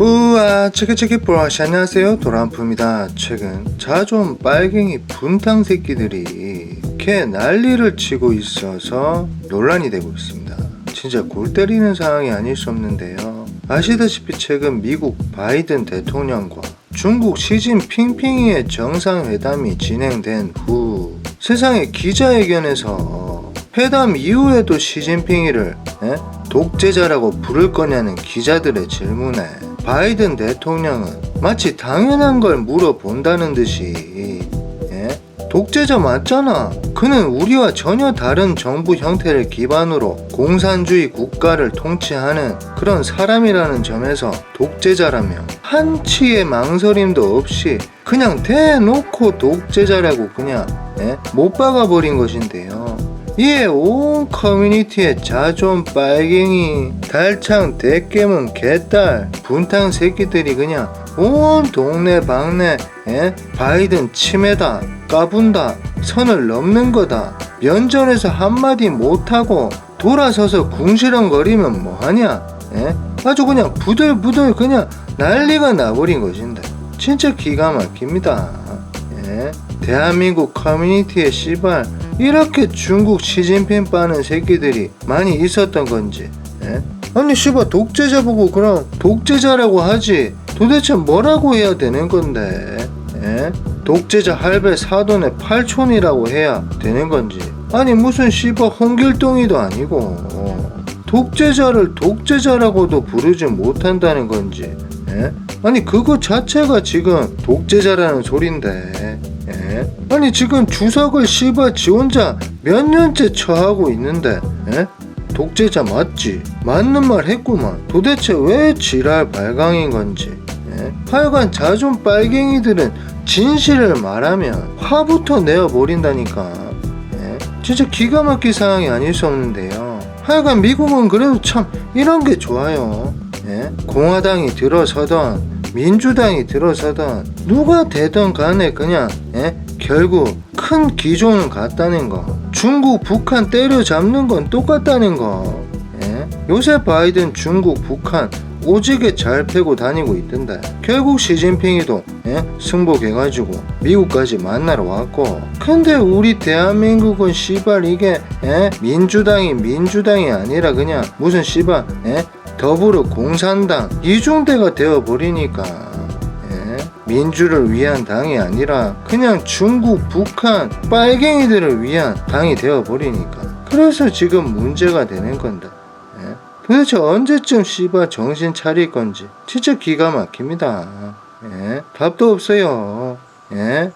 뿌아 치키치키 뿌아시 안녕하세요. 도란프입니다. 최근 자존 빨갱이 분탕 새끼들이 개 난리를 치고 있어서 논란이 되고 있습니다. 진짜 골 때리는 상황이 아닐 수 없는데요. 아시다시피 최근 미국 바이든 대통령과 중국 시진핑핑의 정상회담이 진행된 후 세상의 기자회견에서 회담 이후에도 시진핑이를 예? 독재자라고 부를 거냐는 기자들의 질문에 바이든 대통령은 마치 당연한 걸 물어본다는 듯이 예? 독재자 맞잖아. 그는 우리와 전혀 다른 정부 형태를 기반으로 공산주의 국가를 통치하는 그런 사람이라는 점에서 독재자라며 한치의 망설임도 없이 그냥 대놓고 독재자라고 그냥 예? 못 박아버린 것인데요. 이에 온 커뮤니티의 자존 빨갱이 달창 대깨문 개딸 분탕 새끼들이 그냥 온 동네 방네 에? 바이든 치매다 까분다 선을 넘는 거다 면전에서 한마디 못하고 돌아서서 궁시렁거리면 뭐하냐 에? 아주 그냥 부들부들 그냥 난리가 나버린 것인데 진짜 기가 막힙니다 예? 대한민국 커뮤니티에 씨발 이렇게 중국 시진핑 빠는 새끼들이 많이 있었던 건지 예? 아니 씨발 독재자 보고 그럼 독재자라고 하지 도대체 뭐라고 해야 되는 건데 예? 독재자 할배 사돈의 팔촌이라고 해야 되는 건지 아니 무슨 씨발 홍길동이도 아니고 어, 독재자를 독재자라고도 부르지 못한다는 건지 예? 아니 그거 자체가 지금 독재자라는 소린데 예? 아니 지금 주석을 씨발 지 혼자 몇 년째 처하고 있는데 예? 독재자 맞지? 맞는 말 했구만 도대체 왜 지랄 발광인 건지 예? 하여간 자존 빨갱이들은 진실을 말하면 화부터 내어버린다니까 예? 진짜 기가 막힌 상황이 아닐 수 없는데요 하여간 미국은 그래도 참 이런 게 좋아요 예? 공화당이 들어서던 민주당이 들어서던 누가 되던 간에 그냥 예? 결국 큰 기조는 같다는 거 중국 북한 때려잡는 건 똑같다는 거 예? 요새 바이든 중국 북한 오지게 잘 패고 다니고 있던데 결국 시진핑이도 예? 승복해가지고 미국까지 만나러 왔고 근데 우리 대한민국은 씨발 이게 예? 민주당이 민주당이 아니라 그냥 무슨 씨발 예? 더불어 공산당 이중대가 되어버리니까 예? 민주를 위한 당이 아니라 그냥 중국 북한 빨갱이들을 위한 당이 되어버리니까 그래서 지금 문제가 되는 건데 예? 도대체 언제쯤 씨발 정신 차릴 건지 진짜 기가 막힙니다. 예? 답도 없어요. 예?